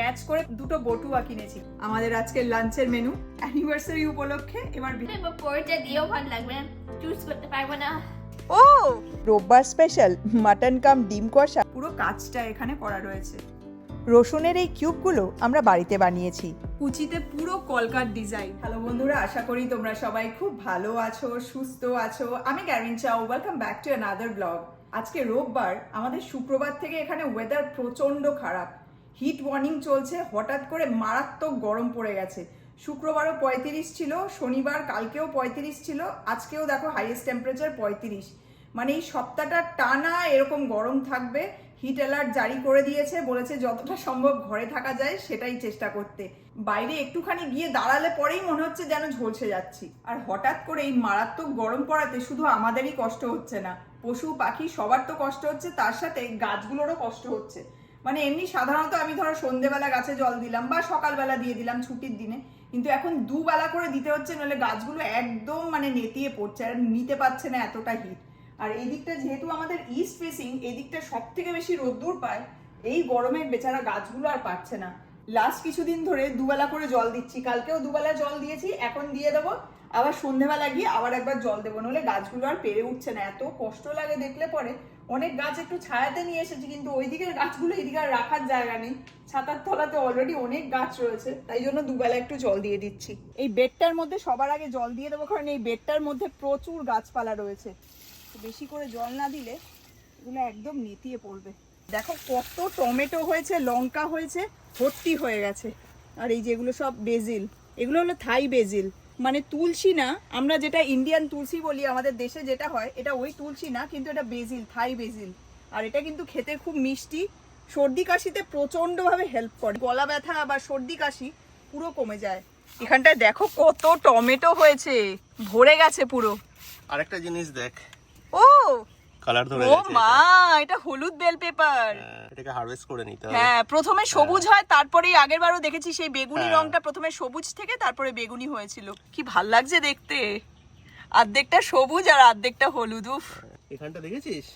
Match করে দুটো বটুয়া কিনেছি। আমাদের আজকে লাঞ্চের মেনু অ্যানিভার্সারি উপলক্ষে এবার দিয়েও ভালো লাগবে চুজ করতে পারব না। ও! রোববার স্পেশাল মাটন কাম ডিম কষা। পুরো কাজটা এখানে করা রয়েছে। রসুনের এই কিউবগুলো আমরা বাড়িতে বানিয়েছি। কুচিতে পুরো কলকার ডিজাইন হ্যালো বন্ধুরা আশা করি তোমরা সবাই খুব ভালো আছো সুস্থ আছো। আমি ক্যারিন চাও welcome back to another blog আজকে রোববার আমাদের শুক্রবার থেকে এখানে ওয়েদার প্রচণ্ড খারাপ। হিট ওয়ার্নিং চলছে, হঠাৎ করে মারাত্মক গরম পড়ে গেছে। শুক্রবারও পঁয়ত্রিশ ছিল, শনিবার কালকেও পঁয়ত্রিশ ছিল, আজকেও দেখো হাইয়েস্ট টেম্পারেচার পঁয়ত্রিশ। মানে এই সপ্তাহটা টানা এরকম গরম থাকবে হিট অ্যালার্ট জারি করে দিয়েছে, বলেছে যতটা সম্ভব ঘরে থাকা যায় সেটাই চেষ্টা করতে। বাইরে একটুখানি গিয়ে দাঁড়ালে পরেই মনে হচ্ছে যেন ঝলসে যাচ্ছি। আর হঠাৎ করে এই মারাত্মক গরম পড়াতে শুধু আমাদেরই কষ্ট হচ্ছে না, পশু, পাখি সবার তো কষ্ট হচ্ছে, তার সাথে গাছগুলোরও কষ্ট হচ্ছে। মানে এমনি সাধারণত আমি ধরো সন্ধেবেলা গাছে জল দিলাম বা সকালবেলা দিয়ে দিলাম ছুটির দিনে, কিন্তু এখন দুবেলা করে দিতে হচ্ছে নাহলে গাছগুলো একদম মানে নেতিয়ে পড়ছে আর নিতে পারছে না এতটা হিট আর এই দিকটা যেহেতু আমাদের ইস্ট ফেসিং এই দিকটা সব থেকে বেশি রোদ্দুর পায়, এই গরমে বেচারা গাছগুলো আর পাচ্ছে না। লাস্ট কিছুদিন ধরে দুবেলা করে জল দিচ্ছি, কালকেও দুবেলা জল দিয়েছি, এখন দিয়ে দেবো, আবার সন্ধেবেলা গিয়ে আবার একবার জল দেবো নলে গাছগুলো আর পেরে উঠছে না। এত কষ্ট লাগে দেখলে পরে অনেক গাছ একটু ছায়াতে নিয়ে এসেছি, কিন্তু ওই দিকের গাছগুলো এদিকে আর রাখার জায়গা নেই। ছাতার তলাতে অলরেডি অনেক গাছ রয়েছে, তাই জন্য দুবেলা একটু জল দিয়ে দিচ্ছি। এই বেডটার মধ্যে সবার আগে জল দিয়ে দেবো, কারণ এই বেডটার মধ্যে প্রচুর গাছপালা রয়েছে। বেশি করে জল না দিলে এগুলো একদম নেতিয়ে পড়বে। দেখো কত টমেটো হয়েছে, লঙ্কা হয়েছে, ভর্তি হয়ে গেছে। আর এই যেগুলো সব বেজিল, এগুলো হলো থাই বেজিল। মানে তুলসী না আমরা যেটা ইন্ডিয়ান তুলসী বলি আমাদের দেশে যেটা হয় এটা ওই তুলসী না কিন্তু এটা বেজিল থাই বেজিল আর এটা কিন্তু খেতে খুব মিষ্টি সর্দি কাশিতে প্রচণ্ডভাবে হেল্প করে। গলা ব্যথা বা সর্দি কাশি পুরো কমে যায়। এখানটায় দেখো কত টমেটো হয়েছে ভরে গেছে পুরো। আরেকটা জিনিস দেখ। ও! কালার ধরে ও মা এটা। হলুদ বেল পেপার। এটা। হ্যাঁ, এটাকে হারভেস্ট করে নিতে হবে। হ্যাঁ প্রথমে সবুজ হয় তারপরেই আগের বারও দেখেছি সেই বেগুনি হ্যাঁ। রংটা প্রথমে সবুজ থেকে তারপরে বেগুনি হয়েছিল। কি ভালো লাগছে দেখতে। অর্ধেকটা সবুজ আর অর্ধেকটা হলুদ উফ। এখানটা দেখেছিস?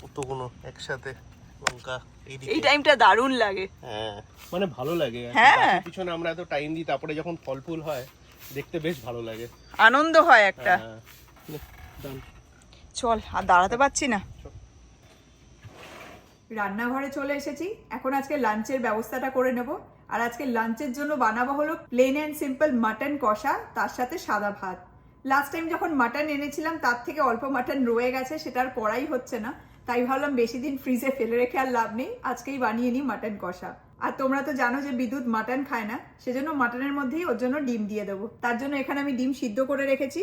কতগুলো একসাথে লঙ্কা এই টাইমটা দারুণ লাগে। হ্যাঁ। মানে ভালো লাগে হ্যাঁ। পিছনে আমরা এত টাইম দিই তারপরে যখন ফল ফুল হয় দেখতে বেশ ভালো লাগে। আনন্দ হয় একটা। হ্যাঁ। চল, আর দাঁড়াতে পারছি না। রান্নাঘরে চলে এসেছি। এখন আজকে লাঞ্চের ব্যবস্থাটা করে নেব। আর আজকে লাঞ্চের জন্য বানাবো হলো প্লেন অ্যান্ড সিম্পল মাটন কষা, তার সাথে সাদা ভাত। লাস্ট টাইম যখন মাটন এনেছিলাম, তার থেকে অল্প মাটন রয়ে গেছে, সেটা আর করাই হচ্ছে না। তাই ভাবলাম বেশি দিন ফ্রিজে ফেলে রেখে আর লাভ নেই, আজকেই বানিয়ে নিই মাটন কষা। আর তোমরা তো জানো যে বিদ্যুৎ মাটন খায় না, সেজন্য মাটনের মধ্যেই ওর জন্য ডিম দিয়ে দেবো। তার জন্য এখানে আমি ডিম সিদ্ধ করে রেখেছি।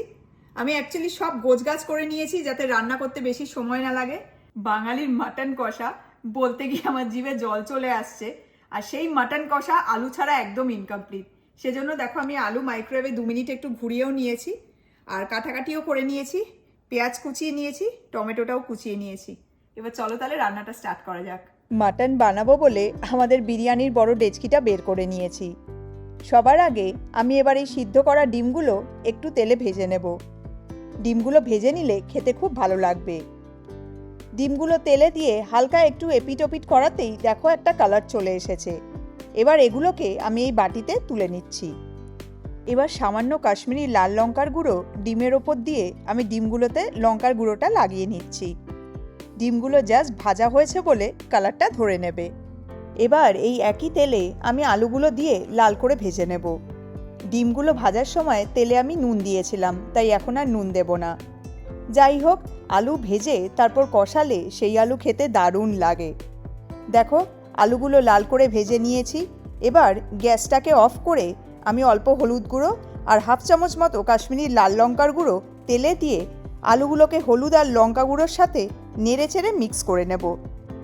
আমি অ্যাকচুয়ালি সব গোছগাছ করে নিয়েছি যাতে রান্না করতে বেশি সময় না লাগে। বাঙালির মাটন কষা বলতে গিয়ে আমার জিভে জল চলে আসছে। আর সেই মাটন কষা আলু ছাড়া একদম ইনকমপ্লিট সেজন্য দেখো আমি আলু মাইক্রোওয়েভে দু মিনিট একটু ঘুরিয়েও নিয়েছি। আর কাটাকাটিও করে নিয়েছি। পেঁয়াজ কুচিয়ে নিয়েছি, টমেটোটাও কুচিয়ে নিয়েছি। এবার চলো তাহলে রান্নাটা স্টার্ট করা যাক। মাটন বানাবো বলে আমাদের বিরিয়ানির বড় ডেচকিটা বের করে নিয়েছি। সবার আগে আমি এবার এই সিদ্ধ করা ডিমগুলো একটু তেলে ভেজে নেব। ডিমগুলো ভেজে নিলে খেতে খুব ভালো লাগবে। ডিমগুলো তেলে দিয়ে হালকা একটু এপিট ওপিট করাতেই দেখো একটা কালার চলে এসেছে। এবার এগুলোকে আমি এই বাটিতে তুলে নিচ্ছি। এবার সামান্য কাশ্মীরি লাল লঙ্কার গুঁড়ো ডিমের ওপর দিয়ে আমি ডিমগুলোতে লঙ্কার গুঁড়োটা লাগিয়ে নিচ্ছি। ডিমগুলো জাস্ট ভাজা হয়েছে বলে কালারটা ধরে নেবে। এবার এই একই তেলে আমি আলুগুলো দিয়ে লাল করে ভেজে নেব। ডিমগুলো ভাজার সময় তেলে আমি নুন দিয়েছিলাম, তাই এখন আর নুন দেব না। যাই হোক, আলু ভেজে তারপর কষালে সেই আলু খেতে দারুণ লাগে। দেখো, আলুগুলো লাল করে ভেজে নিয়েছি, এবার গ্যাসটাকে অফ করে আমি অল্প হলুদ গুঁড়ো আর হাফ চামচ মতো কাশ্মীরি লাল লঙ্কার গুঁড়ো তেলে দিয়ে আলুগুলোকে হলুদ আর লঙ্কা গুঁড়োর সাথে নেড়ে চেড়ে মিক্স করে নেব।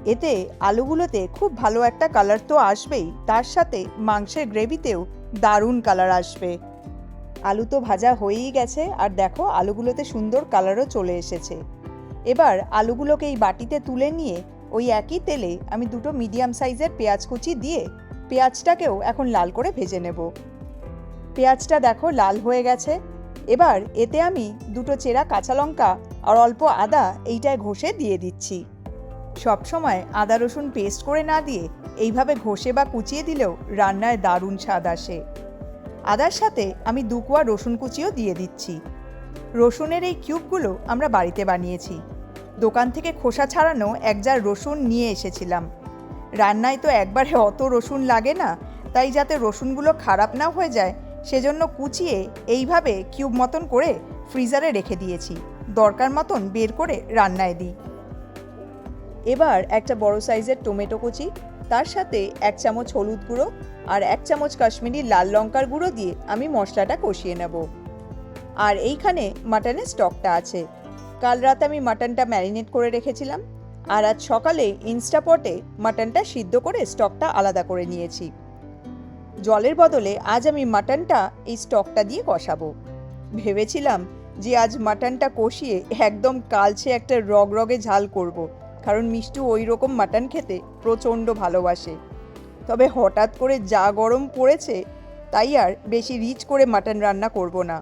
এতে আলুগুলোতে খুব ভালো একটা কালার তো আসবেই, তার সাথে মাংসের গ্রেভিতেও দারুণ কালার আসবে। আলু তো ভাজা হয়েই গেছে, আর দেখো আলুগুলোতে সুন্দর কালারও চলে এসেছে। এবার আলুগুলোকে এই বাটিতে তুলে নিয়ে ওই একই তেলে আমি দুটো মিডিয়াম সাইজের পেঁয়াজ কুচি দিয়ে পেঁয়াজটাকেও এখন লাল করে ভেজে নেব। পেঁয়াজটা দেখো লাল হয়ে গেছে। এবার এতে আমি দুটো চেরা কাঁচা লঙ্কা আর অল্প আদা এইটায় ঘষে দিয়ে দিচ্ছি। সবসময় আদা রসুন পেস্ট করে না দিয়ে এইভাবে ঘষে বা কুচিয়ে দিলেও রান্নায় দারুণ স্বাদ আসে। আদার সাথে আমি দু কোয়া রসুন কুচিও দিয়ে দিচ্ছি। রসুনের এই কিউবগুলো আমরা বাড়িতে বানিয়েছি। দোকান থেকে খোসা ছাড়ানো এক জার রসুন নিয়ে এসেছিলাম। রান্নায় তো একবারে অত রসুন লাগে না, তাই যাতে রসুনগুলো খারাপ না হয়ে যায়, সেজন্য কুচিয়ে এইভাবে কিউব মতন করে ফ্রিজারে রেখে দিয়েছি। দরকার মতন বের করে রান্নায় দিই। এবার একটা বড় সাইজের টমেটো কুচি, তার সাথে এক চামচ হলুদ গুঁড়ো আর এক চামচ কাশ্মীরি লাল লঙ্কার গুঁড়ো দিয়ে আমি মশলাটা কষিয়ে নেব। আর এইখানে মাটনের স্টকটা আছে। কাল রাতে আমি মাটনটা ম্যারিনেট করে রেখেছিলাম আর আজ সকালে ইনস্টাপটে মাটনটা সিদ্ধ করে স্টকটা আলাদা করে নিয়েছি। জলের বদলে আজ আমি মাটনটা এই স্টকটা দিয়ে কষাবো। ভেবেছিলাম যে আজ মাটনটা কষিয়ে একদম কালছে একটা রগরগে ঝাল করব। কারণ মিষ্টু ওই রকম মাটন খেতে প্রচণ্ড ভালোবাসে। তবে হঠাৎ করে যা গরম পড়েছে, তাই আর বেশি রিচ করে মাটন রান্না করব না।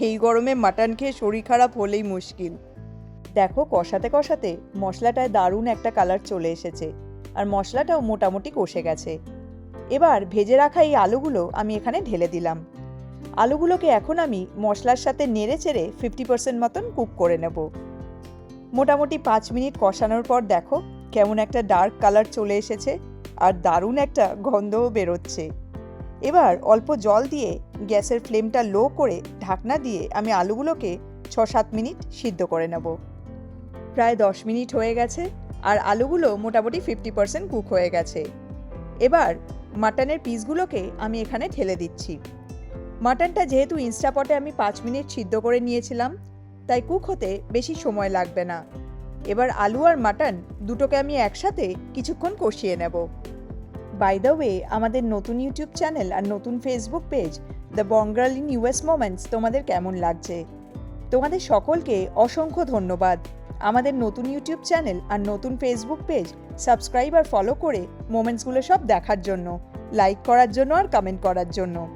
এই গরমে মাটন খেয়ে শরীর খারাপ হলেই মুশকিল। দেখো, কষাতে কষাতে মশলাটায় দারুণ একটা কালার চলে এসেছে আর মশলাটাও মোটামুটি কষে গেছে। এবার ভেজে রাখা এই আলুগুলো আমি এখানে ঢেলে দিলাম। আলুগুলোকে এখন আমি মশলার সাথে নেড়ে চেড়ে ফিফটি পার্সেন্ট মতন কুক করে নেব। মোটামুটি পাঁচ মিনিট কষানোর পর দেখো কেমন একটা ডার্ক কালার চলে এসেছে আর দারুণ একটা গন্ধও বেরোচ্ছে। এবার অল্প জল দিয়ে গ্যাসের ফ্লেমটা লো করে ঢাকনা দিয়ে আমি আলুগুলোকে ছ সাত মিনিট সিদ্ধ করে নেব। প্রায় দশ মিনিট হয়ে গেছে আর আলুগুলো মোটামুটি ফিফটি পার্সেন্ট কুক হয়ে গেছে। এবার মাটনের পিসগুলোকে আমি এখানে ঠেলে দিচ্ছি। মাটনটা যেহেতু ইনস্টাপটে আমি পাঁচ মিনিট সিদ্ধ করে নিয়েছিলাম তাই কুক হতে বেশি সময় লাগবে না। এবার আলু আর মাটন দুটোকে আমি একসাথে কিছুক্ষণ কষিয়ে নেব। বাই দ্য ওয়ে আমাদের নতুন ইউটিউব চ্যানেল আর নতুন Facebook page the Bangal in US moments তোমাদের কেমন লাগছে? তোমাদের সকলকে অসংখ্য ধন্যবাদ। আমাদের নতুন ইউটিউব চ্যানেল আর নতুন ফেসবুক পেজ সাবস্ক্রাইব আর ফলো করে মোমেন্টসগুলো সব দেখার জন্য লাইক করার জন্য আর কমেন্ট করার জন্য।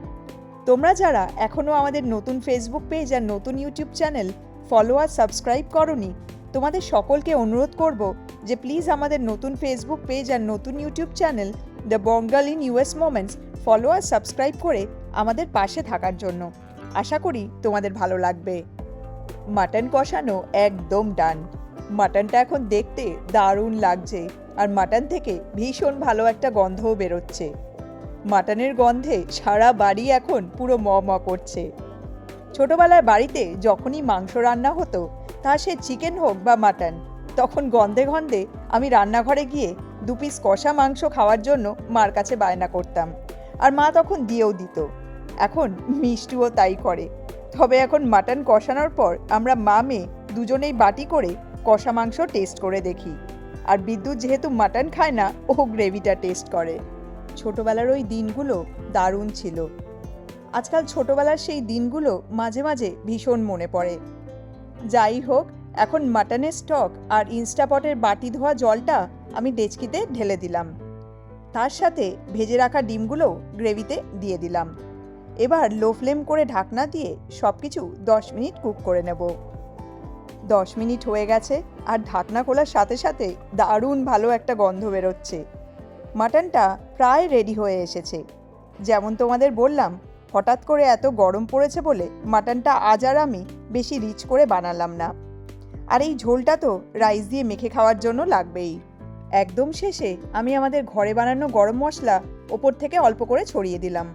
তোমরা যারা এখনও আমাদের নতুন ফেসবুক পেজ আর নতুন ইউটিউব চ্যানেল ফলো আর সাবস্ক্রাইব করনি, তোমাদের সকলকে অনুরোধ করব যে প্লিজ আমাদের নতুন ফেসবুক পেজ আর নতুন YouTube channel the Bangal in US moments follow R subscribe করে আমাদের পাশে থাকার জন্য। আশা করি তোমাদের ভালো লাগবে। মাটন কষানো একদম ডান মাটনটা এখন দেখতে দারুণ লাগছে আর মাটন থেকে ভীষণ ভালো একটা গন্ধও বেরোচ্ছে। মাটনের গন্ধে সারা বাড়ি এখন পুরো ম করছে। ছোটবেলায় বাড়িতে যখনই মাংস রান্না হতো, তা সে চিকেন হোক বা মাটন তখন গন্ধে গন্ধে আমি রান্নাঘরে গিয়ে দু পিস কষা মাংস খাওয়ার জন্য মার কাছে বায়না করতাম। আর মা তখন দিয়েও দিত। এখন মিষ্টিও তাই করে। তবে এখন মাটন কষানোর পর আমরা মা মেয়ে দুজনেই বাটি করে কষা মাংস টেস্ট করে দেখি। আর বিদ্যুৎ যেহেতু মাটন খায় না, ও গ্রেভিটা টেস্ট করে। ছোটবেলার ওই দিনগুলো দারুণ ছিল। আজকাল ছোটবেলার সেই দিনগুলো মাঝে মাঝে ভীষণ মনে পড়ে। যাই হোক, এখন মাটনের স্টক আর ইনস্টাপটের বাটি ধোয়া জলটা আমি ডেচকিতে ঢেলে দিলাম। তার সাথে ভেজে রাখা ডিমগুলো গ্রেভিতে দিয়ে দিলাম। এবার লো ফ্লেম করে ঢাকনা দিয়ে সব কিছু দশ মিনিট কুক করে নেব। দশ মিনিট হয়ে গেছে আর ঢাকনা খোলার সাথে সাথে দারুণ ভালো একটা গন্ধ বেরোচ্ছে। মাটনটা প্রায় রেডি হয়ে এসেছে। যেমন তোমাদের বললাম হঠাৎ করে এত গরম পড়েছে বলে মাটনটা আজ আর আমি বেশি রিচ করে বানালাম না। আর এই ঝোলটা তো রাইস দিয়ে মেখে খাওয়ার জন্য লাগবেই। একদম শেষে আমি আমাদের ঘরে বানানো গরম মশলা ওপর থেকে অল্প করে ছড়িয়ে দিলাম।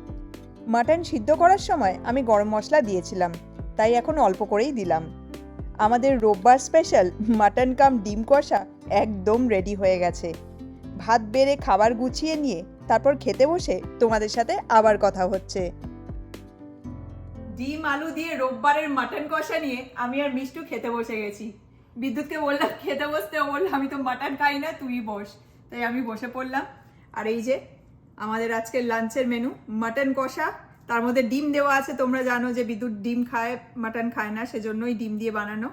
মাটন সিদ্ধ করার সময় আমি গরম মশলা দিয়েছিলাম, তাই এখন অল্প করেই দিলাম। আমাদের রোববার স্পেশাল মাটন কাম ডিম কষা একদম রেডি হয়ে গেছে। ভাত বেড়ে খাবার গুছিয়ে নিয়ে তারপর খেতে বসে তোমাদের সাথে আবার কথা হচ্ছে। ডিম আলু দিয়ে রোববারের মাটন কষা নিয়ে আমি আর মিষ্টু খেতে বসে গেছি। বিদ্যুৎকে বললাম, খেতে বসতে? ও বলল, আমি তো মাটন খাই না, তুই বস। তাই আমি বসে পড়লাম। আর এই যে, আমাদের আজকের লাঞ্চের মেনু, মাটন কষা। তার মধ্যে ডিম দেওয়া আছে, তোমরা জানো যে বিদ্যুৎ ডিম খায়, মাটন খায় না, সেজন্যই ডিম দিয়ে বানানো।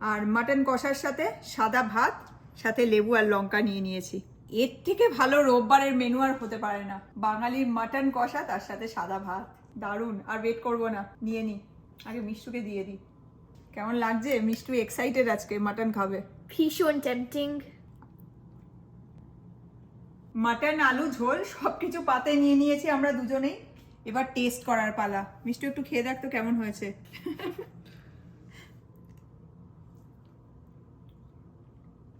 আর মাটন কষার সাথে সাদা ভাত, সাথে লেবু আর লঙ্কা নিয়ে নিয়েছি। এর থেকে ভালো রোববারের মেনু আর হতে পারে না। বাঙালির মাটন কষা, তার সাথে সাদা ভাত। দারুণ আর ওয়েট করব না নিয়ে নি। আগে মিষ্টুকে দিয়ে দিই কেমন লাগছে? মিষ্টু এক্সাইটেড আজকে মাটন খাবে। ভীষণ টেম্পটিং মাটন আলু ঝোল সব কিছু পাতে নিয়ে নিয়েছি আমরা দুজনেই। এবার টেস্ট করার পালা। মিষ্টি একটু খেয়ে দেখ তো কেমন হয়েছে।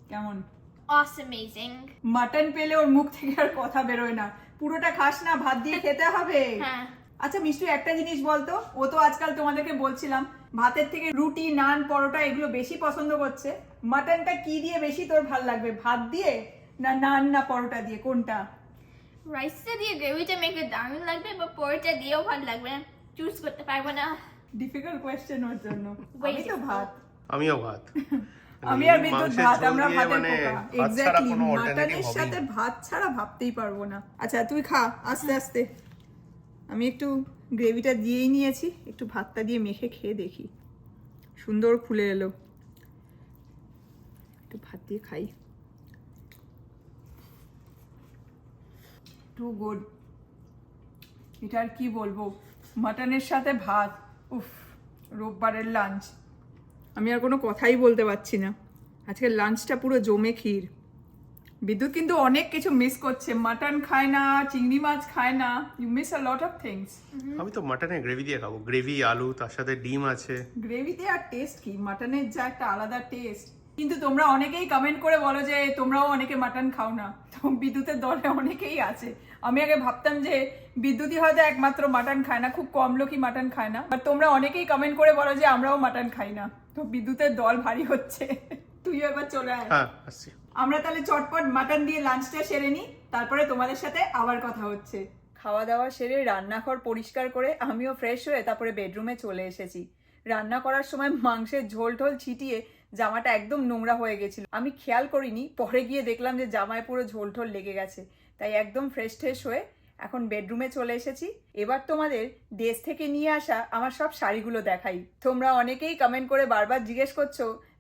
কেমন? Awesome-azing. মাটন পেলে ওর মুখ থেকে আর কথা বেরোয় না। পুরোটা খাস না ভাত দিয়ে খেতে হবে। হ্যাঁ। আচ্ছা মিষ্টি একটা জিনিস বলতো? ও তো আজকাল তোমাদেরকে বলছিলাম ভাতের থেকে রুটি নান পরোটা এগুলো বেশি পছন্দ করছে। মাটনটা কি দিয়ে বেশি তোর ভালো লাগবে ভাত দিয়ে না নান না পরোটা দিয়ে কোনটা? রাইসটা দিয়ে গ্রেভিটা মেখে দারুণ লাগবে বা পরোটা দিয়েও ভালো লাগবে চুজ করতে পারব না। ডিফিকাল্ট কোয়েশ্চেন ওর জন্য। আমি তো ভাত। আমিও ভাত। আমি আর বিদ্যুৎ ভাত আমরা ভাতের মানে পোকা। এক্স্যাক্টলি মাটনের সাথে ভাত ছাড়া ভাবতেই পারব না। আচ্ছা তুই খা আস্তে আস্তে। আমি একটু গ্রেভিটা দিয়েই নিয়েছি একটু ভাতটা দিয়ে মেখে খেয়ে দেখি। সুন্দর খুলে এলো। একটু ভাত দিয়ে খাই। টু গুড এটা আর কি বলব? মাটনের সাথে ভাত উফ রোববারের লাঞ্চ আমি আর কোনো কথাই বলতে পারছি না। আজকের লাঞ্চটা পুরো জমে ক্ষীর। বিদ্যুৎ কিন্তু অনেক কিছু মিস করছে। মাটন খায় না চিংড়ি মাছ খায় না। You miss a lot of things আমি তো মাটনের গ্রেভি দিয়ে খাব। গ্রেভি আলু তার সাথে ডিম আছে। গ্রেভিতে আর টেস্ট কি? মাটনের যা একটা আলাদা টেস্ট কিন্তু তোমরা অনেকেই কমেন্ট করে বলো যে তোমরাও অনেকে মাটন খাও না। তো বিদ্যুতের দলে অনেকেই আছে। আমি আগে ভাবতাম যে বিদ্যুতই হয়তো একমাত্র মাটন খায় না খুব কম লোকই মাটন খায় না। আর তোমরা অনেকেই কমেন্ট করে বলো যে আমরাও মাটন খাই না। তো বিদ্যুতের দল ভারী হচ্ছে। তুই এবার চলে আয়। হ্যাঁ আসছি। আমরা তাহলে চটপট মাটন দিয়ে লাঞ্চটা সেরে নিই তারপরে তোমাদের সাথে আবার কথা হচ্ছে। খাওয়া দাওয়া সেরে রান্নাঘর পরিষ্কার করে আমিও ফ্রেশ হয়ে তারপরে বেডরুমে চলে এসেছি। রান্না করার সময় মাংসের ঝোল টোল ছিটিয়ে জামাটা একদম নোংরা হয়ে গেছিল। আমি খেয়াল করিনি পরে গিয়ে দেখলাম যে জামায় পুরো ঝোল টোল লেগে গেছে। তাই একদম ফ্রেশ ট্রেশ হয়ে এখন বেডরুমে চলে এসেছি। এবার তোমাদের দেশ থেকে নিয়ে আসা আমার সব শাড়িগুলো দেখাই। তোমরা অনেকেই কমেন্ট করে বারবার জিজ্ঞেস করছ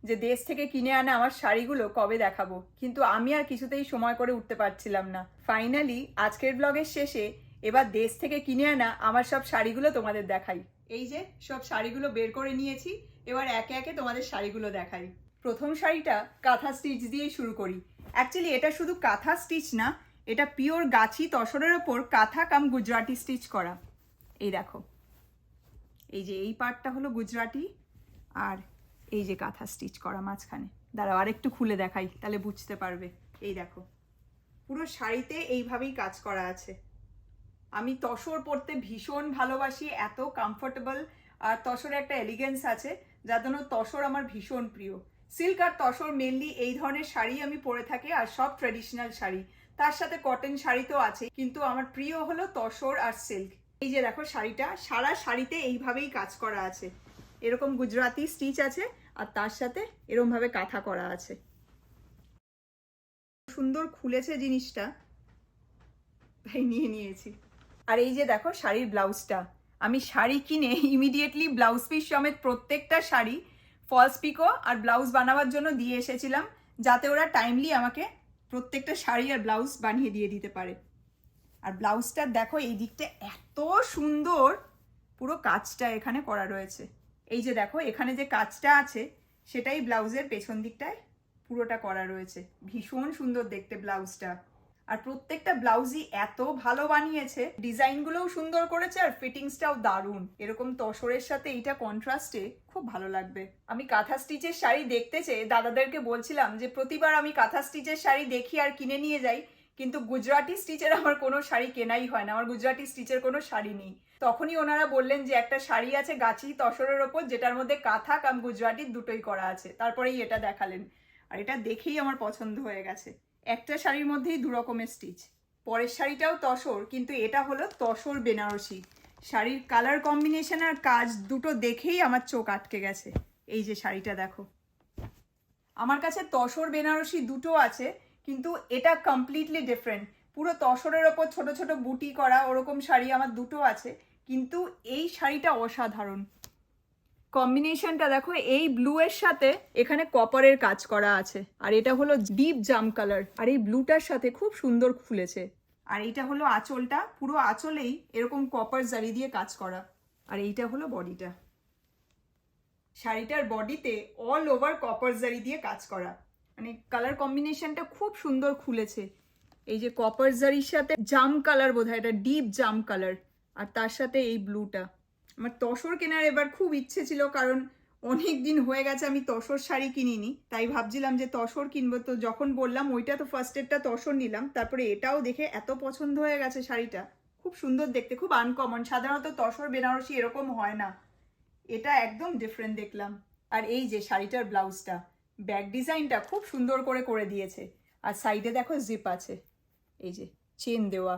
যে দেশ থেকে কিনে আনা আমার শাড়িগুলো কবে দেখাবো? কিন্তু আমি আর কিছুতেই সময় করে উঠতে পারছিলাম না। ফাইনালি আজকের ব্লগের শেষে এবার দেশ থেকে কিনে আনা আমার সব শাড়িগুলো তোমাদের দেখাই। এই যে, সব শাড়িগুলো বের করে নিয়েছি, এবার একে একে তোমাদের শাড়িগুলো দেখাই। প্রথম শাড়িটা কাঁথা স্টিচ দিয়েই শুরু করি। অ্যাকচুয়ালি এটা শুধু কাঁথা স্টিচ না, এটা পিওর গাছি তসরের ওপর কাঁথা কাম গুজরাটি স্টিচ করা। এই দেখো। এই যে, এই পার্টটা হলো গুজরাটি, আর এই যে কাঁথা স্টিচ করা মাঝখানে। দাঁড়াও, আরেকটু খুলে দেখাই, তাহলে বুঝতে পারবে। এই দেখো, পুরো শাড়িতে এইভাবেই কাজ করা আছে। আমি তসর পরতে ভীষণ ভালোবাসি, এত কমফোর্টেবল আর তসরে একটা এলিগেন্স আছে, যার জন্য তসর আমার ভীষণ প্রিয়। সিল্ক আর তসর মেনলি এই ধরনের শাড়ি আমি পরে থাকি, আর সব ট্রেডিশনাল শাড়ি। তার সাথে কটন শাড়ি তো আছে, কিন্তু আমার প্রিয় হলো তসর আর সিল্ক এই যে দেখো শাড়িটা, সারা শাড়িতে এইভাবেই কাজ করা আছে। এরকম গুজরাটি স্টিচ আছে আর তার সাথে এরকম ভাবে কাঁথা করা আছে। সুন্দর খুলেছে জিনিসটা। তাই নিয়ে নিয়েছি। আর এই যে দেখো শাড়ির ব্লাউজটা। আমি শাড়ি কিনে ইমিডিয়েটলি ব্লাউজ পিস সমেত প্রত্যেকটা শাড়ি ফলস পিকো আর ব্লাউজ বানাবার জন্য দিয়ে এসেছিলাম, যাতে ওরা টাইমলি আমাকে প্রত্যেকটা শাড়ি আর ব্লাউজ বানিয়ে দিয়ে দিতে পারে। আর ব্লাউজটা দেখো, এই দিকটা এত সুন্দর! পুরো কাজটা এখানে করা রয়েছে। এই যে দেখো, এখানে যে কাজটা আছে, সেটাই ব্লাউজের পেছন দিকটায় পুরোটা করা রয়েছে। ভীষণ সুন্দর দেখতে ব্লাউজটা। আর প্রত্যেকটা ব্লাউজই এত ভালো বানিয়েছে, ডিজাইনগুলোও সুন্দর করেছে আর ফিটিংসটাও দারুণ। এরকম তসরের সাথে এইটা কন্ট্রাস্টে খুব ভালো লাগবে। আমি কাঁথা স্টিচের শাড়ি দেখতে চেয়ে দাদাদেরকে বলছিলাম যে, প্রতিবার আমি কাঁথা স্টিচের শাড়ি দেখি আর কিনে নিয়ে যাই, কিন্তু গুজরাটি স্টিচের আমার কোনো শাড়ি কেনাই হয় না। আমার গুজরাটি স্টিচের কোনো শাড়ি নেই। তখনই ওনারা বললেন যে একটা শাড়ি আছে গাছি তসরের ওপর, যেটার মধ্যে কাঁথা, কাম গুজরাটি দুটোই করা আছে। তারপরেই এটা দেখালেন। আর এটা দেখেই আমার পছন্দ হয়ে গেছে। একটা শাড়ির মধ্যেই দু রকমের স্টিচ পরের শাড়িটাও তসর, কিন্তু এটা হলো তসর বেনারসি। শাড়ির কালার কম্বিনেশন আর কাজ দুটো দেখেই আমার চোখ আটকে গেছে। এই যে শাড়িটা দেখো। আমার কাছে তসর বেনারসি দুটো আছে, কিন্তু এটা কমপ্লিটলি ডিফারেন্ট পুরো তসরের ওপর ছোট ছোট বুটি করা, ওরকম শাড়ি আমার দুটো আছে। কিন্তু এই শাড়িটা অসাধারণ। কম্বিনেশনটা দেখো, এই ব্লু এর সাথে এখানে কপারের কাজ করা আছে। আর এটা হলো ডিপ জাম কালার আর এই ব্লুটার সাথে খুব সুন্দর ফুলেছে আর এইটা হলো আঁচলটা। পুরো আঁচলেই এরকম কপার জারি দিয়ে কাজ করা। আর এইটা হলো বডিটা শাড়িটার বডিতে অল ওভার কপার জারি দিয়ে কাজ করা। মানে কালার কম্বিনেশনটা খুব সুন্দর খুলেছে। এই যে কপার জারির সাথে জাম কালার বোধ এটা ডিপ জাম কালার আর তার সাথে এই ব্লুটা আমার তসর কেনার এবার খুব ইচ্ছে ছিল, কারণ অনেক দিন হয়ে গেছে আমি তসর শাড়ি কিনিনি, তাই ভাবছিলাম যে তসর কিনবো। তো যখন বললাম, ওইটা তো ফার্স্ট এডটা তসর নিলাম তারপরে এটাও দেখে এত পছন্দ হয়ে গেছে শাড়িটা। খুব সুন্দর দেখতে, খুব আনকমন সাধারণত তসর বেনারসি এরকম হয় না। এটা একদম ডিফারেন্ট দেখলাম। আর এই যে শাড়িটার ব্লাউজটা ব্যাক ডিজাইনটা খুব সুন্দর করে করে দিয়েছে। আর সাইডে দেখো জিপ আছে। এই যে চেন দেওয়া,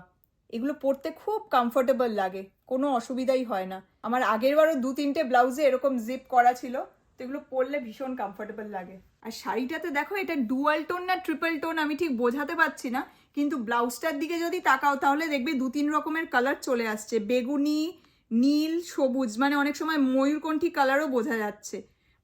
এগুলো পরতে খুব কমফোর্টেবল লাগে, কোনো অসুবিধাই হয় না। আমার আগের বারও দু তিনটে ব্লাউজে এরকম জিপ করা ছিল, তো এগুলো পরলে ভীষণ কমফোর্টেবল লাগে। আর শাড়িটাতে দেখো, এটা ডুয়াল টোন না ট্রিপল টোন আমি ঠিক বোঝাতে পারছি না, কিন্তু ব্লাউজটার দিকে যদি তাকাও, তাহলে দেখবে দু তিন রকমের কালার চলে আসছে। বেগুনি, নীল, সবুজ মানে অনেক সময় ময়ূরকণ্ঠী কালারও বোঝা যাচ্ছে।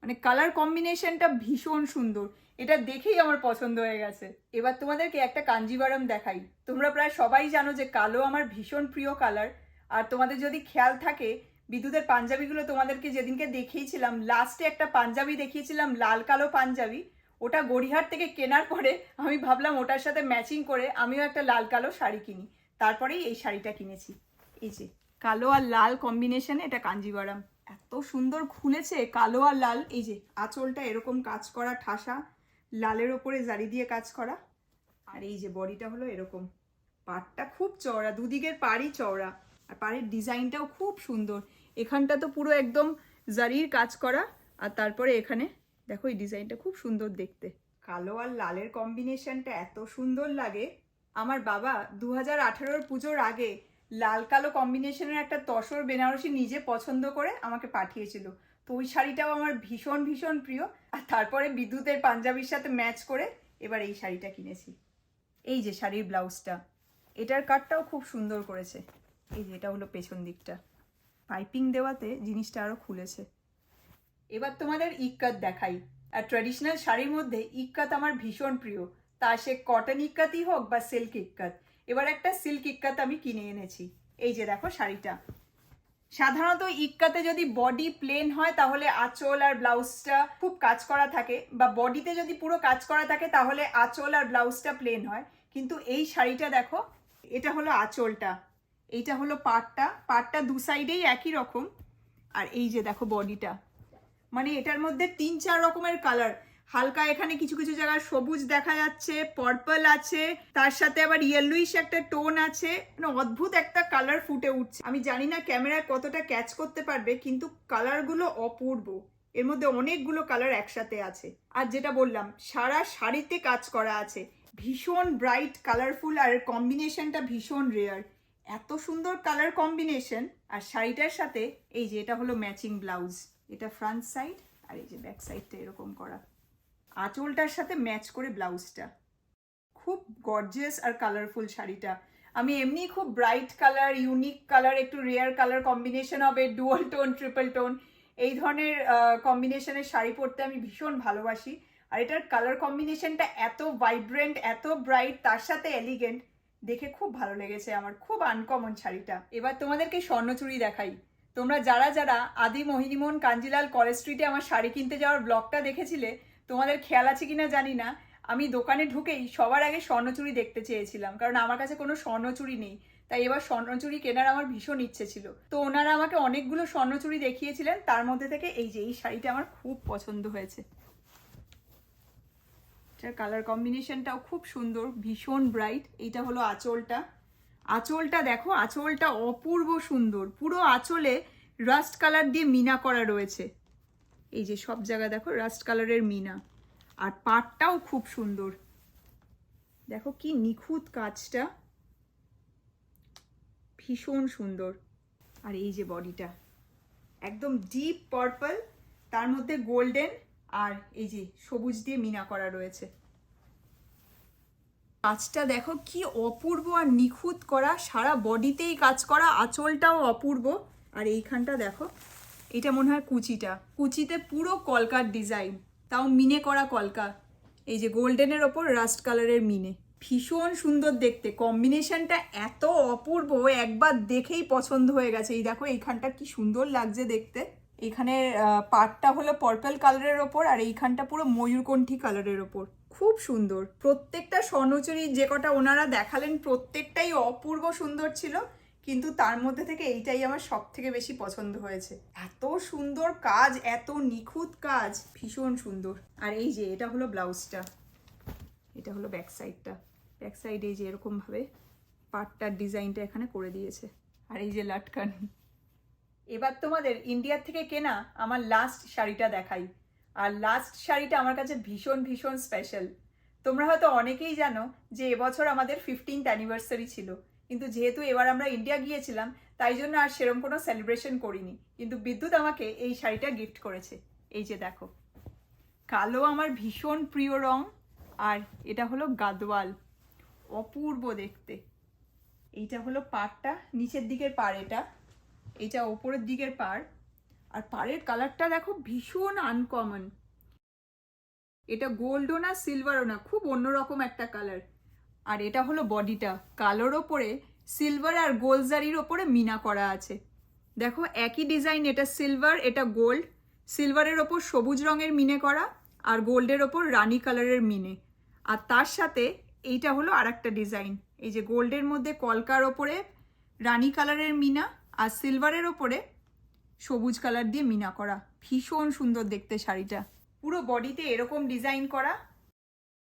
মানে কালার কম্বিনেশনটা ভীষণ সুন্দর। এটা দেখেই আমার পছন্দ হয়ে গেছে। এবার তোমাদেরকে একটা কাঞ্জিবারম দেখাই। তোমরা প্রায় সবাই জানো যে কালো আমার ভীষণ প্রিয় কালার আর তোমাদের যদি খেয়াল থাকে বিদ্যুতের পাঞ্জাবিগুলো তোমাদেরকে যেদিনকে দেখিয়েছিলাম লাস্টে একটা পাঞ্জাবি দেখিয়েছিলাম, লাল কালো পাঞ্জাবি। ওটা গড়িহাট থেকে কেনার পরে আমি ভাবলাম ওটার সাথে ম্যাচিং করে আমিও একটা লাল কালো শাড়ি কিনি। তারপরেই এই শাড়িটা কিনেছি। এই যে, কালো আর লাল কম্বিনেশনে এটা কাঞ্জিবারাম। এত সুন্দর খুলেছে, কালো আর লাল। এই যে, আঁচলটা এরকম কাজ করা ঠাসা। লালের ওপরে জারি দিয়ে কাজ করা। আর এই যে বডিটা হলো এরকম। পাড়টা খুব চওড়া, দুদিকের পাড়ই চওড়া। আর পাড়ের ডিজাইনটাও খুব সুন্দর। এখানটা তো পুরো একদম জারির কাজ করা। আর তারপরে এখানে দেখো এই ডিজাইনটা খুব সুন্দর দেখতে। কালো আর লালের কম্বিনেশনটা এত সুন্দর লাগে। আমার বাবা দু হাজার আঠারোর পুজোর আগে লাল কালো কম্বিনেশনের একটা তসর বেনারসি নিজে পছন্দ করে আমাকে পাঠিয়েছিল। তো ওই শাড়িটাও আমার ভীষণ ভীষণ প্রিয়। আর তারপরে বিদ্যুতের পাঞ্জাবির সাথে ম্যাচ করে এবার এই শাড়িটা কিনেছি। এই যে শাড়ির ব্লাউজটা, এটার কাটটাও খুব সুন্দর করেছে। এই যে এটা হলো পেছন দিকটা। পাইপিং দেওয়াতে জিনিসটা আরও খুলেছে। এবার তোমাদের ইক্কাত দেখাই। আর ট্র্যাডিশনাল শাড়ির মধ্যে ইক্কাত আমার ভীষণ প্রিয়। তা সে কটন ইক্কাতই হোক বা সিল্ক ইক্কাত। এবার একটা সিল্ক ইক্কাত আমি কিনে এনেছি। এই যে দেখো শাড়িটা। সাধারণত ইক্কাতে যদি বডি প্লেন হয়, তাহলে আঁচল আর ব্লাউজটা খুব কাজ করা থাকে। বা বডিতে যদি পুরো কাজ করা থাকে, তাহলে আঁচল আর ব্লাউজটা প্লেন হয়। কিন্তু এই শাড়িটা দেখো, এটা হলো আঁচলটা। এইটা হলো পাটটা। পাটটা দু সাইডেই একই রকম। আর এই যে দেখো বডিটা মানে এটার মধ্যে তিন চার রকমের কালার হালকা এখানে কিছু কিছু জায়গায় সবুজ দেখা যাচ্ছে পার্পল আছে, তার সাথে আবার ইয়েলোইশ একটা টোন আছে মানে অদ্ভুত একটা কালার ফুটে উঠছে। আমি জানি না ক্যামেরায় কতটা ক্যাচ করতে পারবে, কিন্তু কালারগুলো অপূর্ব। এর মধ্যে অনেকগুলো কালার একসাথে আছে। আর যেটা বললাম, সারা শাড়িতে কাজ করা আছে। ভীষণ ব্রাইট কালারফুল আর কম্বিনেশনটা ভীষণ রেয়ার এত সুন্দর কালার কম্বিনেশন আর শাড়িটার সাথে এই যে এটা হলো ম্যাচিং ব্লাউজ এটা ফ্রন্ট সাইড আর এই যে ব্যাক সাইডটা এরকম করা। আঁচলটার সাথে ম্যাচ করে ব্লাউজটা। খুব গর্জিয়াস আর কালারফুল শাড়িটা। আমি এমনি খুব ব্রাইট কালার ইউনিক কালার একটু রেয়ার কালার কম্বিনেশন হবে ডুয়াল টোন ট্রিপল টোন এই ধরনের কম্বিনেশনের শাড়ি পরতে আমি ভীষণ ভালোবাসি। আর এটার কালার কম্বিনেশনটা এত ভাইব্রেন্ট এত ব্রাইট তার সাথে এলিগেন্ট দেখে খুব ভালো লেগেছে আমার, খুব আনকমন শাড়িটা। এবার তোমাদেরকে স্বর্ণচুরি দেখাই। তোমরা যারা যারা আদি মোহিনীমোহন কাঞ্জিলাল কলেজ স্ট্রিটে আমার শাড়ি কিনতে যাওয়ার ব্লগটা দেখেছিলে তোমাদের খেয়াল আছে কিনা জানি না। আমি দোকানে ঢুকেই সবার আগে স্বর্ণচুরি দেখতে চেয়েছিলাম, কারণ আমার কাছে কোনো স্বর্ণচুরি নেই। তাই এবার স্বর্ণচুরি কেনার আমার ভীষণ ইচ্ছে ছিল। তো ওনারা আমাকে অনেকগুলো স্বর্ণচুরি দেখিয়েছিলেন, তার মধ্যে থেকে এই যে, এই শাড়িটা আমার খুব পছন্দ হয়েছে। এটার কালার কম্বিনেশনটাও খুব সুন্দর, ভীষণ ব্রাইট এইটা হলো আঁচলটা। আঁচলটা দেখো, আঁচলটা অপূর্ব সুন্দর। পুরো আঁচলে রাস্ট কালার দিয়ে মিনা করা রয়েছে। এই যে সব জায়গা দেখো রাস্ট কালারের মিনা। আর পাটটাও খুব সুন্দর। দেখো কি নিখুঁত কাজটা। ভীষণ সুন্দর। আর এই যে বডিটা। একদম ডিপ পার্পল তার মধ্যে গোল্ডেন আর এই যে সবুজ দিয়ে মিনা করা রয়েছে। কাজটা দেখো কি অপূর্ব আর নিখুঁত করা। সারা বডিতেই কাজ করা, আঁচলটাও অপূর্ব। আর এইখানটা দেখো এটা মনে হয় কুচিটা। কুচিতে পুরো কলকার ডিজাইন তাও মিনে করা কলকা। এই যে গোল্ডেনের ওপর রাস্ট কালারের মিনে। ভীষণ সুন্দর দেখতে। কম্বিনেশনটা এত অপূর্ব, একবার দেখেই পছন্দ হয়ে গেছে। এই দেখো, এইখানটা কি সুন্দর লাগছে দেখতে। এখানে পাটটা হলো পার্পল কালারের ওপর আর এইখানটা পুরো ময়ূরকণ্ঠী কালারের ওপর। খুব সুন্দর। প্রত্যেকটা স্বর্ণচুরি যে কটা ওনারা দেখালেন, প্রত্যেকটাই অপূর্ব সুন্দর ছিল। কিন্তু তার মধ্যে থেকে এইটাই আমার সব থেকে বেশি পছন্দ হয়েছে। এত সুন্দর কাজ, এত নিখুঁত কাজ, ভীষণ সুন্দর। আর এই যে, এটা হলো ব্লাউজটা। এটা হলো ব্যাক সাইডটা ব্যাক সাইডে এই যে এরকমভাবে পাটটার ডিজাইনটা এখানে করে দিয়েছে। আর এই যে লাটকান। এবার তোমাদের ইন্ডিয়ার থেকে কেনা আমার লাস্ট শাড়িটা দেখাই। আর লাস্ট শাড়িটা আমার কাছে ভীষণ ভীষণ স্পেশাল তোমরা হয়তো অনেকেই জানো যে এবছর আমাদের ফিফটিন্থ অ্যানিভার্সারি ছিল। কিন্তু যেহেতু এবার আমরা ইন্ডিয়া গিয়েছিলাম, তাই জন্য আর সেরকম কোনো সেলিব্রেশন করিনি। কিন্তু বিদ্যুৎ আমাকে এই শাড়িটা গিফট করেছে। এই যে দেখো। কালো আমার ভীষণ প্রিয় রং, আর এটা হলো গাদওয়াল। অপূর্ব দেখতে। এইটা হলো পাড়টা, নিচের দিকের পাড় এটা। এইটা ওপরের দিকের পাড়। আর পাড়ের কালারটা দেখো ভীষণ আনকমন এটা গোল্ডও না সিলভারও না, খুব অন্যরকম একটা কালার আর এটা হলো বডিটা। কালোর ওপরে সিলভার আর গোলজারির ওপরে মিনা করা আছে। দেখো, একই ডিজাইন এটা সিলভার এটা গোল্ড সিলভারের ওপর সবুজ রঙের মিনে করা আর গোল্ডের ওপর রানি কালারের মিনে। আর তার সাথে এইটা হলো আর একটা ডিজাইন এই যে গোল্ডের মধ্যে কলকার ওপরে রানি কালারের মিনা আর সিলভারের ওপরে সবুজ কালার দিয়ে মিনা করা। ভীষণ সুন্দর দেখতে শাড়িটা। পুরো বডিতে এরকম ডিজাইন করা।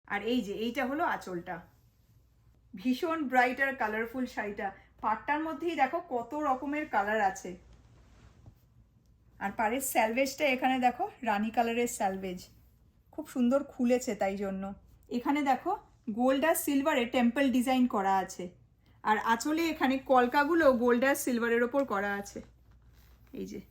আর এই যে, এইটা হলো আঁচলটা। ভীষণ ব্রাইট আর কালারফুল শাড়িটা। পাটটার মধ্যেই দেখো কত রকমের কালার আছে। আর পাড়ের স্যালভেজটা এখানে দেখো, রানী কালারের স্যালভেজ খুব সুন্দর খুলেছে তাই জন্য। এখানে দেখো গোল্ড আর সিলভারে টেম্পল ডিজাইন করা আছে। আর আঁচলে এখানে কলকাগুলো গোল্ড আর সিলভারের ওপর করা আছে। এই যে,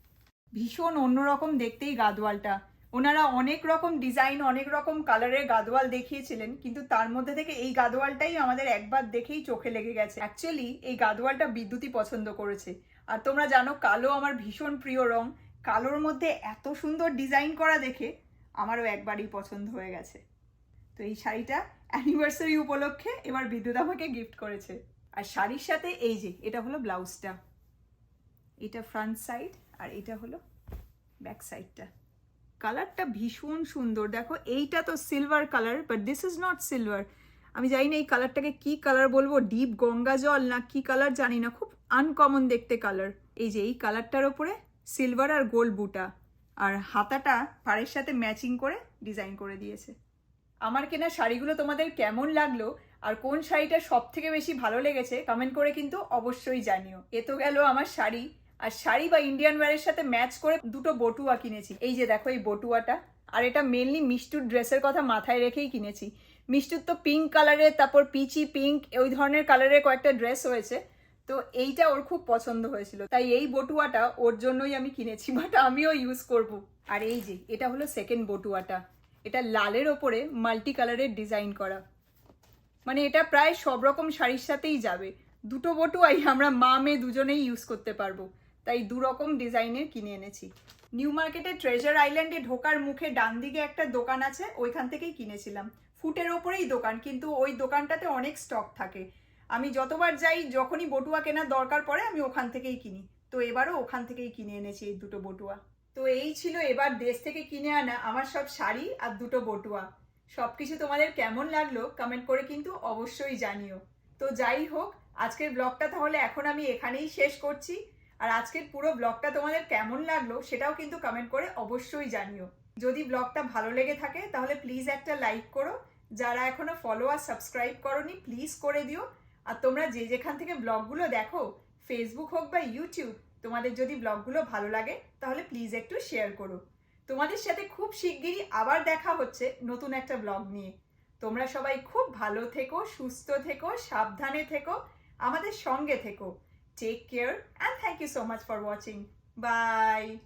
ভীষণ অন্যরকম দেখতেই গাদওয়ালটা। ওনারা অনেক রকম ডিজাইন অনেক রকম কালারের গাদোয়াল দেখিয়েছিলেন, কিন্তু তার মধ্যে থেকে এই গাদোয়ালটাই আমাদের একবার দেখেই চোখে লেগে গেছে। অ্যাকচুয়ালি এই গাদোয়ালটা বিদ্যুতই পছন্দ করেছে। আর তোমরা জানো, কালো আমার ভীষণ প্রিয় রং। কালোর মধ্যে এত সুন্দর ডিজাইন করা দেখে আমারও একবারই পছন্দ হয়ে গেছে। তো এই শাড়িটা অ্যানিভার্সারি উপলক্ষে এবার বিদ্যুৎ আমাকে গিফট করেছে। আর শাড়ির সাথে এই যে, এটা হলো ব্লাউজটা এটা ফ্রন্ট সাইড আর এটা হলো ব্যাক সাইডটা কালারটা ভীষণ সুন্দর। দেখো, এইটা তো silver colour but this is not silver আমি জানি না এই কালারটাকে কি কালার বলব ডিপ গঙ্গা জল না কি কালার জানি না, খুব আনকমন দেখতে কালার এই যে এই কালারটার ওপরে সিলভার আর গোল্ড বুটা, আর হাতাটা পাড়ের সাথে ম্যাচিং করে ডিজাইন করে দিয়েছে। আমার কেনা শাড়িগুলো তোমাদের কেমন লাগল, আর কোন শাড়িটা সব থেকে বেশি ভালো লেগেছে কমেন্ট করে কিন্তু অবশ্যই জানিও। এ তো গেল আমার শাড়ি। আর শাড়ি বা ইন্ডিয়ান ওয়্যারের সাথে ম্যাচ করে দুটো বটুয়া কিনেছি। এই যে দেখো এই বটুয়াটা। আর এটা মেনলি মিষ্টুর ড্রেসের কথা মাথায় রেখেই কিনেছি। মিষ্টুর তো পিঙ্ক কালারের তারপর পিচি পিঙ্ক ওই ধরনের কালারের কয়েকটা ড্রেস হয়েছে। তো এইটা ওর খুব পছন্দ হয়েছিল। তাই এই বটুয়াটা ওর জন্যই আমি কিনেছি বাট আমিও ইউজ করব। আর এই যে, এটা হলো সেকেন্ড বটুয়াটা। এটা লালের ওপরে মাল্টি কালারের ডিজাইন করা। মানে এটা প্রায় সব রকম শাড়ির সাথেই যাবে। দুটো বটুয়াই আমরা মা মেয়ে দুজনেই ইউজ করতে পারব। তাই দু রকম ডিজাইনের কিনে এনেছি। নিউ মার্কেটে ট্রেজার আইল্যান্ডে ঢোকার মুখে ডান দিকে একটা দোকান আছে, ওইখান থেকেই কিনেছিলাম। ফুটের ওপরেই দোকান, কিন্তু ওই দোকানটাতে অনেক স্টক থাকে। আমি যতবার যাই, যখনই বটুয়া কেনার দরকার পড়ে, আমি ওখান থেকেই কিনি। তো এবারও ওখান থেকেই কিনে এনেছি এই দুটো বটুয়া। তো এই ছিল এবার দেশ থেকে কিনে আনা আমার সব শাড়ি আর দুটো বটুয়া। সবকিছু তোমাদের কেমন লাগল কমেন্ট করে কিন্তু অবশ্যই জানিও। তো যাই হোক, আজকের ব্লগটা তাহলে এখন আমি এখানেই শেষ করছি। আর আজকের পুরো ব্লগটা তোমাদের কেমন লাগল সেটাও কিন্তু কমেন্ট করে অবশ্যই জানিও। যদি ব্লগটা ভালো লেগে থাকে, তাহলে প্লিজ একটা লাইক করো। যারা এখনও ফলো আর সাবস্ক্রাইব করনি প্লিজ করে দিও। আর তোমরা যে যেখান থেকে ব্লগগুলো দেখো ফেসবুক হোক বা ইউটিউব তোমাদের যদি ব্লগগুলো ভালো লাগে, তাহলে প্লিজ একটু শেয়ার করো। তোমাদের সাথে খুব শিগগিরই আবার দেখা হচ্ছে নতুন একটা ব্লগ নিয়ে। তোমরা সবাই খুব ভালো থেকো, সুস্থ থেকো, সাবধানে থেকো, আমাদের সঙ্গে থেকো। Take care and thank you so much for watching. Bye.